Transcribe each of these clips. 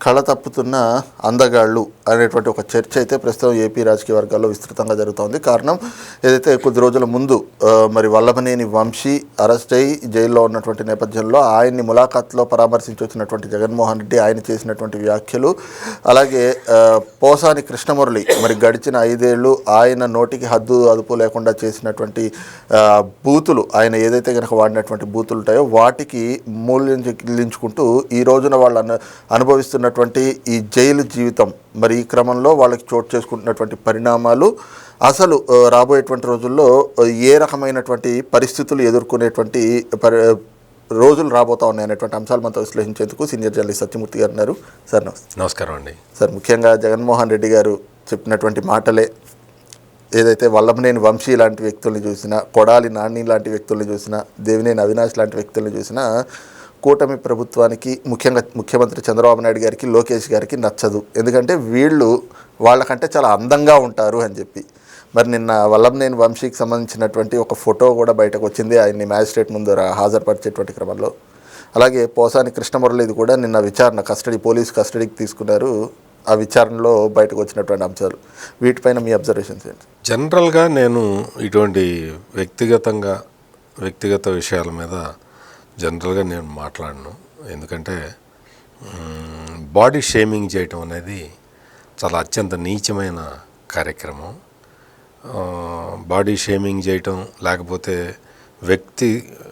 కళ తప్పుతున్న అందగాళ్ళు అనేటువంటి ఒక చర్చ అయితే ప్రస్తుతం ఏపీ రాజకీయ వర్గాల్లో విస్తృతంగా జరుగుతోంది. కారణం ఏదైతే కొద్ది రోజుల ముందు మరి వల్లభనేని వంశీ అరెస్ట్ అయ్యి జైల్లో ఉన్నటువంటి నేపథ్యంలో ఆయన్ని ములాఖాత్లో పరామర్శించి వచ్చినటువంటి జగన్మోహన్ రెడ్డి ఆయన చేసినటువంటి వ్యాఖ్యలు అలాగే పోసాని కృష్ణమురళి మరి గడిచిన ఐదేళ్ళు ఆయన నోటికి హద్దు అదుపు లేకుండా చేసినటువంటి బూతులు ఆయన ఏదైతే కనుక వాడినటువంటి బూతులు ఉంటాయో వాటికి మూల్యం చెల్లించుకుంటూ ఈ రోజున వాళ్ళు అనుభవిస్తున్న అనుభవిస్తున్నటువంటి ఈ జైలు జీవితం మరి ఈ క్రమంలో వాళ్ళకి చోటు చేసుకుంటున్నటువంటి పరిణామాలు అసలు రాబోయేటువంటి రోజుల్లో ఏ రకమైనటువంటి పరిస్థితులు ఎదుర్కొనేటువంటి పరి రోజులు రాబోతా ఉన్నాయి అనేటువంటి అంశాలు మనతో విశ్లేషించేందుకు సీనియర్ జర్నలిస్ట్ సత్యమూర్తి గారు ఉన్నారు. సార్ నమస్తే. నమస్కారం అండి. సార్ ముఖ్యంగా జగన్మోహన్ రెడ్డి గారు చెప్పినటువంటి మాటలే ఏదైతే వల్లభనేని వంశీ లాంటి వ్యక్తుల్ని చూసినా కొడాలి నాని లాంటి వ్యక్తుల్ని చూసినా దేవినేని అవినాష్ లాంటి వ్యక్తుల్ని చూసినా కూటమి ప్రభుత్వానికి ముఖ్యంగా ముఖ్యమంత్రి చంద్రబాబు నాయుడు గారికి లోకేష్ గారికి నచ్చదు. ఎందుకంటే వీళ్ళు వాళ్ళకంటే చాలా అందంగా ఉంటారు అని చెప్పి. మరి నిన్న వల్లంనేని వంశీకి సంబంధించినటువంటి ఒక ఫోటో కూడా బయటకు వచ్చింది. ఆయన్ని మ్యాజిస్ట్రేట్ ముందు హాజరుపరిచేటువంటి క్రమంలో. అలాగే పోసాని కృష్ణమురళిది కూడా నిన్న విచారణ కస్టడీ పోలీస్ కస్టడీకి తీసుకున్నారు. ఆ విచారణలో బయటకు వచ్చినటువంటి అంశాలు. వీటిపైన మీ అబ్జర్వేషన్స్ ఏంటి? జనరల్గా నేను ఇటువంటి వ్యక్తిగతంగా వ్యక్తిగత విషయాల మీద జనరల్గా నేను మాట్లాడను. ఎందుకంటే బాడీ షేమింగ్ చేయటం అనేది చాలా అత్యంత నీచమైన కార్యక్రమం. బాడీ షేమింగ్ చేయటం లేకపోతే వ్యక్తి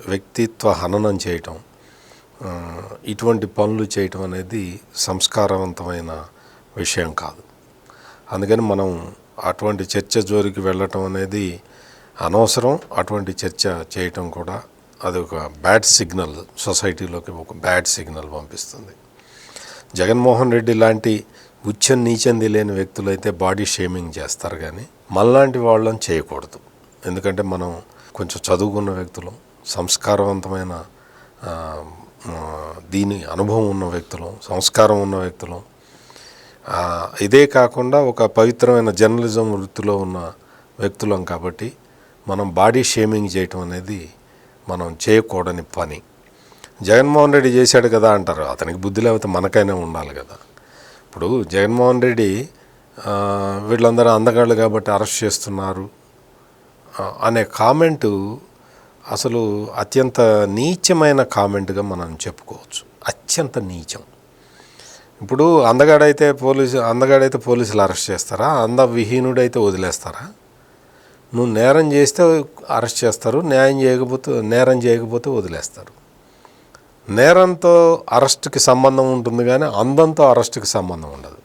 వ్యక్తిత్వ హననం చేయటం ఇటువంటి పనులు చేయటం అనేది సంస్కారవంతమైన విషయం కాదు. అందుకని మనం అటువంటి చర్చ జోరికి వెళ్ళటం అనేది అనవసరం. అటువంటి చర్చ చేయటం కూడా అది ఒక బ్యాడ్ సిగ్నల్ సొసైటీలోకి ఒక బ్యాడ్ సిగ్నల్ పంపిస్తుంది. జగన్మోహన్ రెడ్డి లాంటి ఉచ్చం నీచంది లేని వ్యక్తులైతే బాడీ షేమింగ్ చేస్తారు కానీ మనలాంటి వాళ్ళని చేయకూడదు. ఎందుకంటే మనం కొంచెం చదువుకున్న వ్యక్తులు సంస్కారవంతమైన దీని అనుభవం ఉన్న వ్యక్తులు సంస్కారం ఉన్న వ్యక్తులు ఇదే కాకుండా ఒక పవిత్రమైన జర్నలిజం వృత్తిలో ఉన్న వ్యక్తులం కాబట్టి మనం బాడీ షేమింగ్ చేయటం అనేది మనం చేయకూడని పని. జగన్మోహన్ రెడ్డి చేశాడు కదా అంటారు. అతనికి బుద్ధి లేకపోతే మనకైనా ఉండాలి కదా. ఇప్పుడు జగన్మోహన్ రెడ్డి వీళ్ళందరూ అందగాళ్ళు కాబట్టి అరెస్ట్ చేస్తున్నారు. అనే కామెంటు అసలు అత్యంత నీచమైన కామెంట్గా మనం చెప్పుకోవచ్చు. అత్యంత నీచం. ఇప్పుడు అందగాడైతే పోలీసు అందగాడైతే పోలీసులు అరెస్ట్ చేస్తారా? అంద విహీనుడైతే వదిలేస్తారా? నువ్వు నేరం చేస్తే అరెస్ట్ చేస్తారు న్యాయం చేయకపోతే నేరం చేయకపోతే వదిలేస్తారు. నేరంతో అరెస్ట్కి సంబంధం ఉంటుంది కానీ అందంతో అరెస్ట్కి సంబంధం ఉండదు.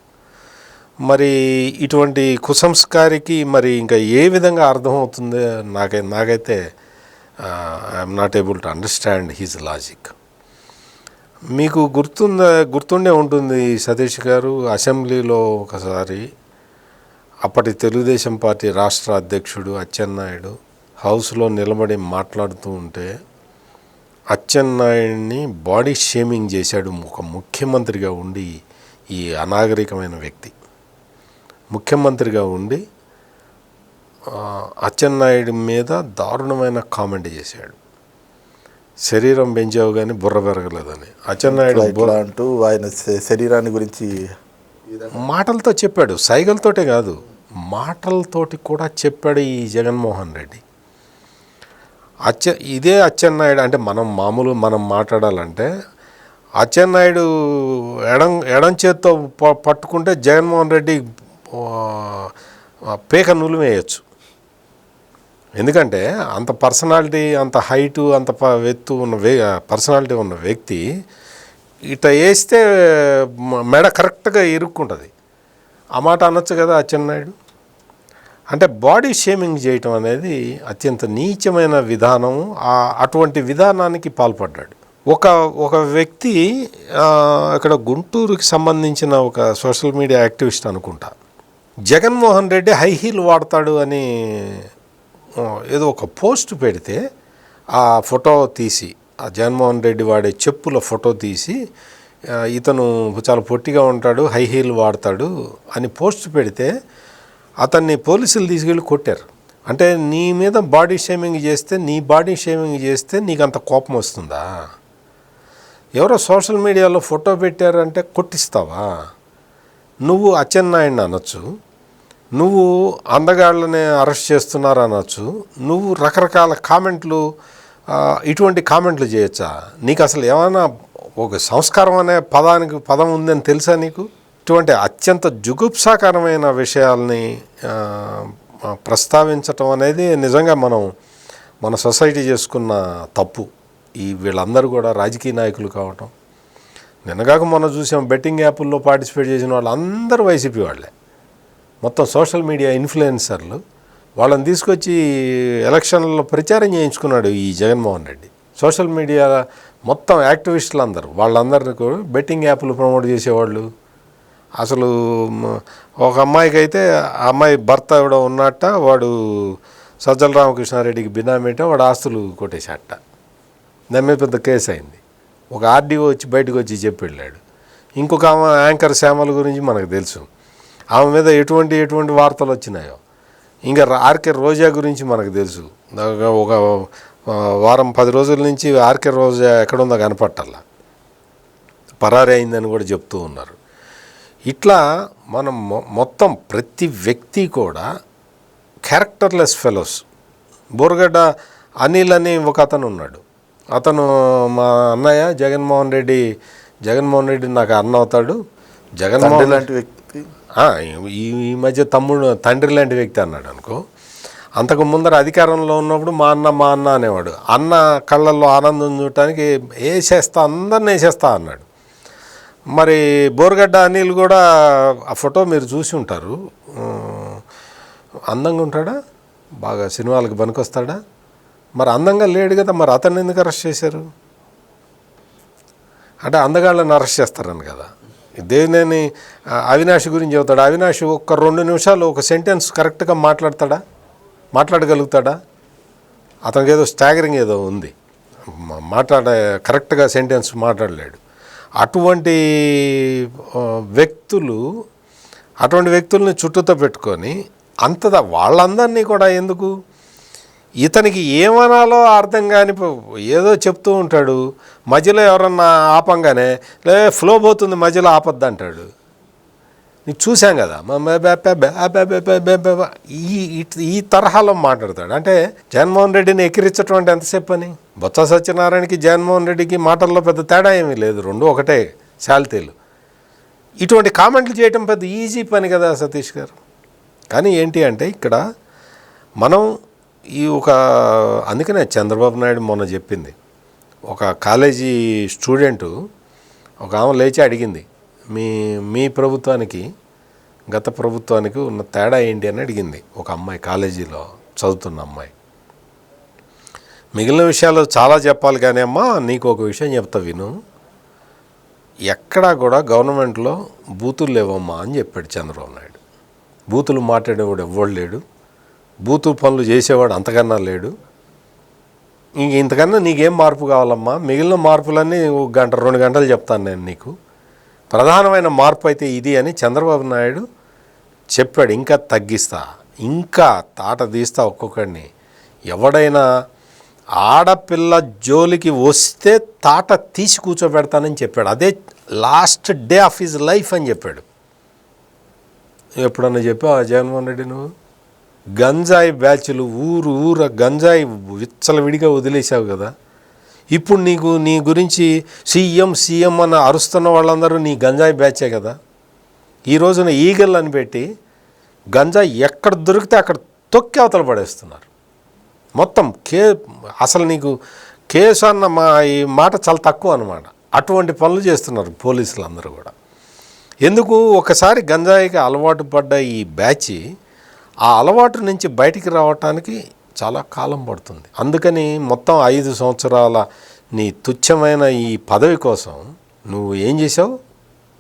మరి ఇటువంటి కుసంస్కారికి మరి ఇంకా ఏ విధంగా అర్థమవుతుంది? నాకై నాకైతే I'm not able to understand his logic మీకు గుర్తుంద గుర్తుండే ఉంటుంది సతీష్ గారు అసెంబ్లీలో ఒకసారి అప్పటి తెలుగుదేశం పార్టీ రాష్ట్ర అధ్యక్షుడు అచ్చెన్నాయుడు హౌస్లో నిలబడి మాట్లాడుతూ ఉంటే అచ్చెన్నాయుడిని బాడీ షేమింగ్ చేశాడు ఒక ముఖ్యమంత్రిగా ఉండి ఈ అనాగరికమైన వ్యక్తి. ముఖ్యమంత్రిగా ఉండి అచ్చెన్నాయుడి మీద దారుణమైన కామెంట్ చేశాడు. శరీరం పెంచావు కానీ బుర్ర పెరగలేదని. అచ్చెన్నాయుడు బుర్ర అంటూ ఆయన శరీరాన్ని గురించి మాటలతో చెప్పాడు సైగలతోటే కాదు. మాటలతోటి కూడా చెప్పాడు ఈ జగన్మోహన్ రెడ్డి. అచ్చ ఇదే అచ్చెన్నాయుడు అంటే మనం మామూలు మనం మాట్లాడాలంటే అచ్చెన్నాయుడు ఎడం ఎడం చేత్తో ప- పట్టుకుంటే జగన్మోహన్ రెడ్డి పేక పేక నులివేయచ్చు ఎందుకంటే అంత పర్సనాలిటీ అంత హైటు అంత ప- ఎత్తు ఉన్న వే పర్సనాలిటీ ఉన్న వ్యక్తి ఇట వేస్తే మెడ కరెక్ట్గా ఇరుక్కుంటుంది. ఆ మాట అనొచ్చు కదా అచ్చెన్నాయుడు అంటే బాడీ షేమింగ్ చేయటం అనేది అత్యంత నీచమైన విధానం. ఆ అటువంటి విధానానికి పాల్పడ్డాడు. ఒక ఒక వ్యక్తి అక్కడ ఇక్కడ గుంటూరుకి సంబంధించిన ఒక సోషల్ మీడియా యాక్టివిస్ట్ అనుకుంటా. జగన్మోహన్ రెడ్డి హై హీల్ వాడతాడు అని ఏదో ఒక పోస్ట్ పెడితే ఆ ఫోటో తీసి ఆ జగన్మోహన్ రెడ్డి వాడే చెప్పుల ఫోటో తీసి ఇతను చాలా పొట్టిగా ఉంటాడు హై హీల్ వాడతాడు అని పోస్ట్ పెడితే అతన్ని పోలీసులు తీసుకెళ్ళి కొట్టారు. అంటే నీ మీద బాడీ షేమింగ్ చేస్తే నీ బాడీ షేమింగ్ చేస్తే నీకు అంత కోపం వస్తుందా? ఎవరో సోషల్ మీడియాలో ఫోటో పెట్టారంటే కొట్టిస్తావా? నువ్వు అచ్చెన్నాయుడిని అనొచ్చు నువ్వు అందగాళ్ళని అరెస్ట్ చేస్తున్నారు అనొచ్చు నువ్వు రకరకాల కామెంట్లు ఇటువంటి కామెంట్లు చేయొచ్చా? నీకు అసలు ఏమైనా ఒక సంస్కారం అనే పదానికి పదం ఉందని తెలుసా నీకు? ఇటువంటి అత్యంత జుగుప్సాకరమైన విషయాల్ని ప్రస్తావించటం అనేది నిజంగా మనం మన సొసైటీ చేసుకున్న తప్పు. ఈ వీళ్ళందరూ కూడా రాజకీయ నాయకులు కావటం. నిన్నగాక మనం చూసాం బెట్టింగ్ యాప్ల్లో పార్టిసిపేట్ చేసిన వాళ్ళు అందరూ వైసీపీ వాళ్ళే. మొత్తం సోషల్ మీడియా ఇన్ఫ్లుయెన్సర్లు వాళ్ళని తీసుకొచ్చి ఎలక్షన్లలో ప్రచారం చేయించుకున్నాడు ఈ జగన్మోహన్ రెడ్డి. సోషల్ మీడియా మొత్తం యాక్టివిస్టులు అందరూ వాళ్ళందరినీ కూడా బెట్టింగ్ యాప్లు ప్రమోట్ చేసేవాళ్ళు. అసలు ఒక అమ్మాయికి అయితే ఆ అమ్మాయి భర్త ఎవడో ఉన్నట్ట వాడు సజ్జల రామకృష్ణారెడ్డికి బినామీట వాడు ఆస్తులు కొట్టేశాట. దాని మీద పెద్ద కేసు అయింది. ఒక ఆర్డీఓ వచ్చి బయటకు వచ్చి చెప్పి వెళ్ళాడు ఇంకొక ఆమె యాంకర్ శ్యామల గురించి మనకు తెలుసు. ఆమె మీద ఎటువంటి ఎటువంటి వార్తలు వచ్చినాయో. ఇంకా ఆర్కే రోజా గురించి మనకు తెలుసు. ఒక- వారం పది రోజుల నుంచి ఆర్కే రోజా ఎక్కడుందో కనపట్టాల పరారీ అయిందని కూడా చెప్తూ ఉన్నారు. ఇట్లా మనం మొత్తం ప్రతి వ్యక్తి కూడా క్యారెక్టర్లెస్ ఫెలోస్. బోరగడ్డ అనిల్ అని ఒక అతను ఉన్నాడు. అతను మా అన్నయ్య జగన్మోహన్ రెడ్డి జగన్మోహన్ రెడ్డి నాకు అన్న అవుతాడు. జగన్మోహన్ లాంటి వ్యక్తి? ఈ మధ్య తమ్ముడు తండ్రి లాంటి వ్యక్తి అన్నాడు అనుకో. అంతకు ముందర అధికారంలో ఉన్నప్పుడు మా అన్న మా అన్న అనేవాడు. అన్న కళ్ళల్లో ఆనందం చూడటానికి వేసేస్తా అందరిని వేసేస్తా అన్నాడు. మరి బోరగడ్డ అనిల్ కూడా ఆ ఫోటో మీరు చూసి ఉంటారు. అందంగా ఉంటాడా? బాగా సినిమాలకు పనికొస్తాడా? మరి అందంగా లేడు కదా మరి అతన్ని ఎందుకు అరెస్ట్ చేశారు? అంటే అందగాళ్ళని అరెస్ట్ చేస్తారని కదా. దేవినేని అవినాష్ గురించి చెబుతాడు? అవినాష్ ఒక్క రెండు నిమిషాలు ఒక సెంటెన్స్ కరెక్ట్గా మాట్లాడతాడా? మాట్లాడగలుగుతాడా? అతనికి ఏదో స్టాగరింగ్ ఏదో ఉంది. మాట్లాడే కరెక్ట్గా సెంటెన్స్ మాట్లాడలేడు. అటువంటి వ్యక్తులు అటువంటి వ్యక్తుల్ని చుట్టూతో పెట్టుకొని అంతదా వాళ్ళందరినీ కూడా ఎందుకు? ఇతనికి ఏమనాలో అర్థం కాని ఏదో చెప్తూ ఉంటాడు. మధ్యలో ఎవరన్నా ఆపంగానే లే ఫ్లో పోతుంది మధ్యలో ఆపద్దు అంటాడు నీకు చూసాం కదా. ఈ ఈ తరహాలో మాట్లాడతాడు. అంటే జగన్మోహన్ రెడ్డిని ఎక్కిరించటం అంటే ఎంతసేపు అని? బొత్స సత్యనారాయణకి జగన్మోహన్ రెడ్డికి మాటల్లో పెద్ద తేడా ఏమీ లేదు. రెండు ఒకటే శాలితీలు. ఇటువంటి కామెంట్లు చేయటం పెద్ద ఈజీ పని కదా సతీష్ గారు. కానీ ఏంటి అంటే ఇక్కడ మనం ఈ ఒక అందుకనే చంద్రబాబు నాయుడు మొన్న చెప్పింది. ఒక కాలేజీ స్టూడెంటు ఒక ఆమె లేచి అడిగింది. మీ మీ ప్రభుత్వానికి గత ప్రభుత్వానికి ఉన్న తేడా ఏంటి అని అడిగింది ఒక అమ్మాయి కాలేజీలో చదువుతున్న అమ్మాయి. మిగిలిన విషయాలు చాలా చెప్పాలి కానీ అమ్మా నీకు ఒక విషయం చెప్తా విను. ఎక్కడా కూడా గవర్నమెంట్లో బూతులు లేవమ్మా అని చెప్పాడు చంద్రబాబు నాయుడు. బూతులు మాట్లాడేవాడు ఎవ్వడు లేడు. బూతు పనులు చేసేవాడు అంతకన్నా లేడు. ఇంక ఇంతకన్నా నీకేం మార్పు కావాలమ్మా? మిగిలిన మార్పులన్నీ ఒక గంట రెండు గంటలు చెప్తాను నేను నీకు. ప్రధానమైన మార్పు అయితే ఇది అని చంద్రబాబు నాయుడు చెప్పాడు ఇంకా తగ్గిస్తా ఇంకా తాట తీస్తా ఒక్కొక్కడిని. ఎవడైనా ఆడపిల్ల జోలికి వస్తే తాట తీసి కూర్చోబెడతానని చెప్పాడు. అదే last day of his life అని చెప్పాడు. ఎప్పుడన్నా చెప్పావా జగన్మోహన్ రెడ్డి నువ్వు? గంజాయి బ్యాచ్లు ఊరు ఊర గంజాయి విచ్చలవిడిగా వదిలేసావు కదా. ఇప్పుడు నీకు నీ గురించి సీఎం సీఎం అని అరుస్తున్న వాళ్ళందరూ నీ గంజాయి బ్యాచే కదా? ఈ రోజున ఈగల్ అని పెట్టి గంజాయి ఎక్కడ దొరికితే అక్కడ తొక్కి అవతల పడేస్తున్నారు. మొత్తం కే అసలు నీకు కేసు అన్న మా ఈ మాట చాలా తక్కువ అనమాట అటువంటి పనులు చేస్తున్నారు పోలీసులు అందరూ కూడా. ఎందుకు? ఒకసారి గంజాయికి అలవాటు పడ్డ ఈ బ్యాచ్ ఆ అలవాటు నుంచి బయటికి రావటానికి చాలా కాలం పడుతుంది. అందుకని మొత్తం ఐదు సంవత్సరాల నీ తుచ్చమైన ఈ పదవి కోసం నువ్వు ఏం చేసావు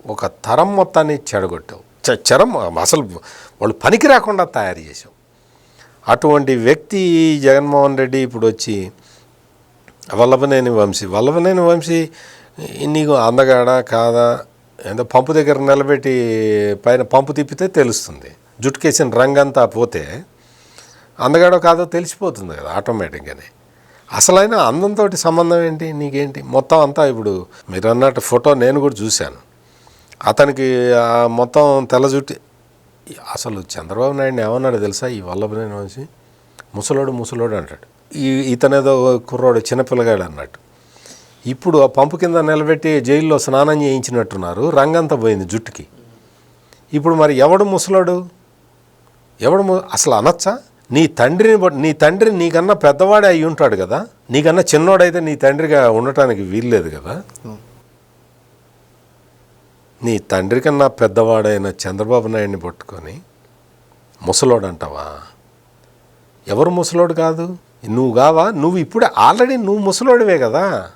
ఒక తరం మొత్తాన్ని చెడగొట్టావు. చ చరం అసలు వాళ్ళు పనికి రాకుండా తయారు చేసావు అటువంటి వ్యక్తి జగన్మోహన్ రెడ్డి ఇప్పుడు వచ్చి వల్లభనేని వంశీ వల్లభనేని వంశీ నీకు అందగాడ కాదా? ఏదో పంపు దగ్గర నిలబెట్టి పైన పంపు తిప్పితే తెలుస్తుంది. జుట్టుకేసిన రంగంతా పోతే అందగాడో కాదో తెలిసిపోతుంది కదా ఆటోమేటిక్గానే. అసలైన అందంతో సంబంధం ఏంటి? నీకేంటి? మొత్తం అంతా ఇప్పుడు మీరు అన్నట్టు ఫోటో నేను కూడా చూశాను. అతనికి మొత్తం తెల్ల జుట్టి అసలు చంద్రబాబు నాయుడు ఏమన్నాడు తెలుసా? ఈ వల్లభనేని వంశీ? ముసలోడు ముసలోడు అంటాడు. ఈ ఇతనేదో కుర్రోడు చిన్నపిల్లగాడు అన్నట్టు. ఇప్పుడు ఆ పంపు కింద నిలబెట్టి జైల్లో స్నానం చేయించినట్టున్నారు రంగంతా పోయింది జుట్టుకి. ఇప్పుడు మరి ఎవడు ముసలోడు? ఎవడు ము- అసలు అనొచ్చా? నీ తండ్రిని బట్టి నీ తండ్రి నీకన్నా పెద్దవాడే అయి ఉంటాడు కదా? నీకన్నా చిన్నోడైతే నీ తండ్రిగా ఉండటానికి వీల్లేదు కదా? నీ తండ్రి కన్నా పెద్దవాడైన చంద్రబాబు నాయుడిని పట్టుకొని ముసలోడు అంటావా ఎవరు ముసలోడు కాదు? నువ్వు కావా? నువ్వు ఇప్పుడే ఆల్రెడీ నువ్వు ముసలోడివే కదా?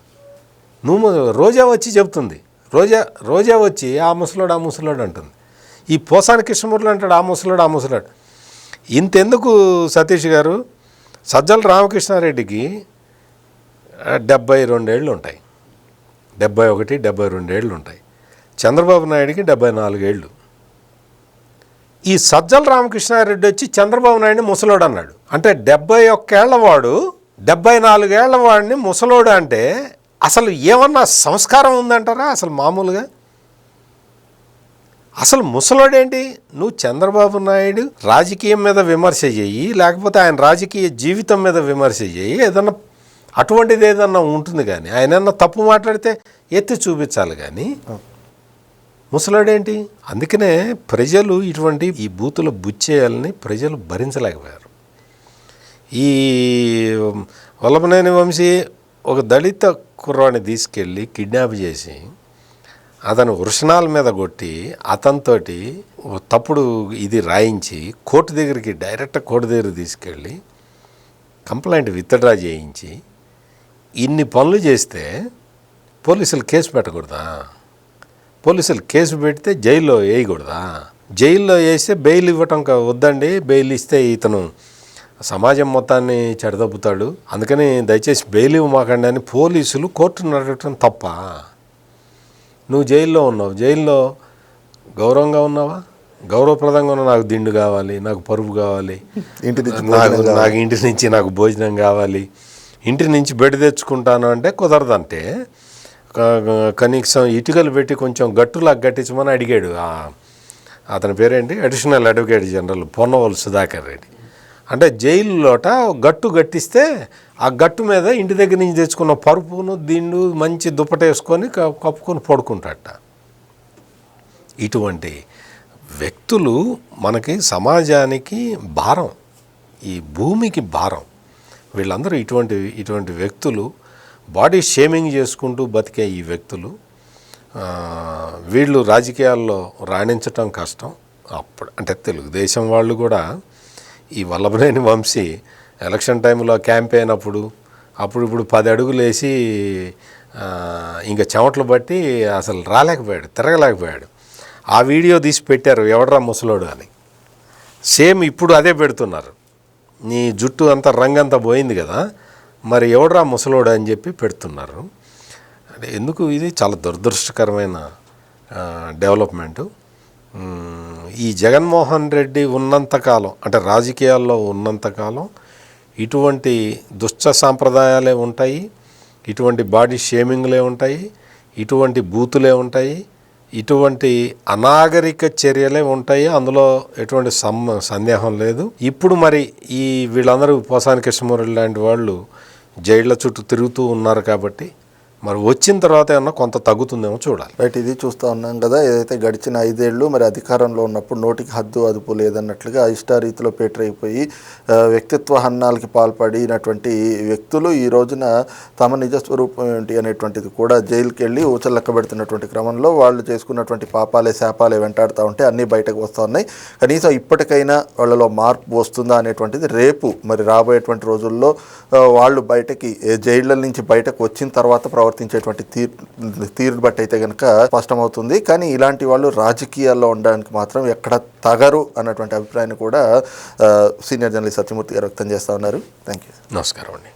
నువ్వు ము- రోజా వచ్చి చెప్తుంది రోజా రోజా వచ్చి ఆ ముసలోడు ఆ ముసలోడు అంటుంది. ఈ పోసాని కృష్ణమూర్తి అంటాడు ఆ ముసలోడు ఆ ముసలోడు. ఇంతెందుకు సతీష్ గారు? సజ్జల రామకృష్ణారెడ్డికి డెబ్బై రెండేళ్ళు ఉంటాయి. డెబ్బై ఒకటి డెబ్బై రెండేళ్ళు ఉంటాయి. చంద్రబాబు నాయుడికి డెబ్బై నాలుగేళ్ళు. ఈ సజ్జల రామకృష్ణారెడ్డి వచ్చి చంద్రబాబు నాయుడిని ముసలోడు అన్నాడు. అంటే డెబ్బై ఒక్కేళ్ళ వాడు డెబ్బై నాలుగేళ్ళ వాడిని ముసలోడు అంటే అసలు ఏమన్నా సంస్కారం ఉందంటారా అసలు మామూలుగా? అసలు ముసలోడేంటి? నువ్వు చంద్రబాబు నాయుడు రాజకీయం మీద విమర్శ చెయ్యి లేకపోతే ఆయన రాజకీయ జీవితం మీద విమర్శ చెయ్యి ఏదన్నా అటువంటిది ఏదన్నా ఉంటుంది కానీ ఆయన ఏమన్నా తప్పు మాట్లాడితే ఎత్తి చూపించాలి కానీ ముసలాడేంటి? అందుకనే ప్రజలు ఇటువంటి ఈ బూతుల బుచ్చేయాలని ప్రజలు భరించలేకపోయారు. ఈ వల్లభనేని వంశీ ఒక దళిత కుర్రాన్ని తీసుకెళ్ళి కిడ్నాప్ చేసి అతను వృషణాల మీద కొట్టి అతనితోటి తప్పుడు ఇది రాయించి కోర్టు దగ్గరికి డైరెక్ట్ కోర్టు దగ్గర తీసుకెళ్ళి కంప్లైంట్ విత్డ్రా చేయించి ఇన్ని పనులు చేస్తే పోలీసులు కేసు పెట్టకూడదా? పోలీసులు కేసు పెడితే జైల్లో వేయకూడదా? జైల్లో వేస్తే బెయిల్ ఇవ్వటం వద్దండి బెయిల్ ఇస్తే ఇతను సమాజం మొత్తాన్ని చెడదబ్బుతాడు. అందుకని దయచేసి బెయిల్ ఇవ్వమాకండి అని పోలీసులు కోర్టును నడవటం తప్ప నువ్వు జైల్లో ఉన్నావు. జైల్లో గౌరవంగా ఉన్నావా? గౌరవప్రదంగా ఉన్న నాకు దిండు కావాలి నాకు పరుపు కావాలి ఇంటి నుంచి నాకు నాకు ఇంటి నుంచి నాకు భోజనం కావాలి. ఇంటి నుంచి బెడ్ తెచ్చుకుంటాను అంటే కుదరదంటే కనీసం ఇటుకలు పెట్టి కొంచెం గట్టులా కట్టించమని అడిగాడు. అతని పేరేంటి? Additional advocate general Ponnavolu Sudhakar Reddy. అంటే జైలులోట గట్టు గట్టిస్తే ఆ గట్టు మీద ఇంటి దగ్గర నుంచి తెచ్చుకున్న పరుపును దిండు మంచి దుప్పట వేసుకొని కప్పుకొని పడుకుంటాట ఇటువంటి వ్యక్తులు మనకి సమాజానికి భారం. ఈ భూమికి భారం. వీళ్ళందరూ ఇటువంటి ఇటువంటి వ్యక్తులు బాడీ షేమింగ్ చేసుకుంటూ బతికే ఈ వ్యక్తులు వీళ్ళు రాజకీయాల్లో రాణించటం కష్టం. అప్పుడు అంటే తెలుగుదేశం వాళ్ళు కూడా ఈ వల్లభనేని వంశీ ఎలక్షన్ టైంలో క్యాంపెయిన్ అప్పుడు అప్పుడు ఇప్పుడు పది అడుగులు వేసి ఇంకా చెమటలు బట్టి అసలు రాలేకపోయాడు తిరగలేకపోయాడు. ఆ వీడియో తీసి పెట్టారు ఎవడరా ముసలోడు అని. సేమ్ ఇప్పుడు అదే పెడుతున్నారు. నీ జుట్టు అంతా రంగంతా పోయింది కదా మరి ఎవడరా ముసలోడు అని చెప్పి పెడుతున్నారు. అంటే ఎందుకు ఇది? చాలా దురదృష్టకరమైన డెవలప్మెంటు. ఈ జగన్మోహన్ రెడ్డి ఉన్నంతకాలం అంటే రాజకీయాల్లో ఉన్నంతకాలం ఇటువంటి దుష్ట సాంప్రదాయాలే ఉంటాయి ఇటువంటి బాడీ షేమింగ్లే ఉంటాయి ఇటువంటి బూతులే ఉంటాయి ఇటువంటి అనాగరిక చర్యలే ఉంటాయి. అందులో ఎటువంటి సందేహం లేదు. ఇప్పుడు మరి ఈ వీళ్ళందరూ పోసాని కృష్ణమూర్తి లాంటి వాళ్ళు జైళ్ళ చుట్టూ తిరుగుతూ ఉన్నారు కాబట్టి మరి వచ్చిన తర్వాత ఏమన్నా కొంత తగ్గుతుందేమో చూడాలి. బట్ ఇది చూస్తూ ఉన్నాం కదా ఏదైతే గడిచిన ఐదేళ్ళు మరి అధికారంలో ఉన్నప్పుడు నోటికి హద్దు అదుపు లేదన్నట్లుగా ఇష్టారీతిలో పేటరైపోయి వ్యక్తిత్వ హన్నాలకి పాల్పడినటువంటి వ్యక్తులు ఈ రోజున తమ నిజ స్వరూపం ఏంటి అనేటువంటిది కూడా జైలుకి వెళ్ళి ఊచలెక్క పెడుతున్నటువంటి క్రమంలో వాళ్ళు చేసుకున్నటువంటి పాపాలే శాపాలే వెంటాడుతూ ఉంటే అన్నీ బయటకు వస్తూ ఉన్నాయి. కనీసం ఇప్పటికైనా వాళ్ళలో మార్పు వస్తుందా అనేటువంటిది రేపు మరి రాబోయేటువంటి రోజుల్లో వాళ్ళు బయటకి జైళ్ళ నుంచి బయటకు వచ్చిన తర్వాత ప్రవర్తించేటువంటి తీరు తీరు బట్టి అయితే కనుక స్పష్టమవుతుంది. కానీ ఇలాంటి వాళ్ళు రాజకీయాల్లో ఉండడానికి మాత్రం ఎక్కడ తగరు అన్నటువంటి అభిప్రాయాన్ని కూడా సీనియర్ జర్నలిస్ట్ సత్యమూర్తి గారు వ్యక్తం చేస్తూ ఉన్నారు. థ్యాంక్ యూ నమస్కారం అండి.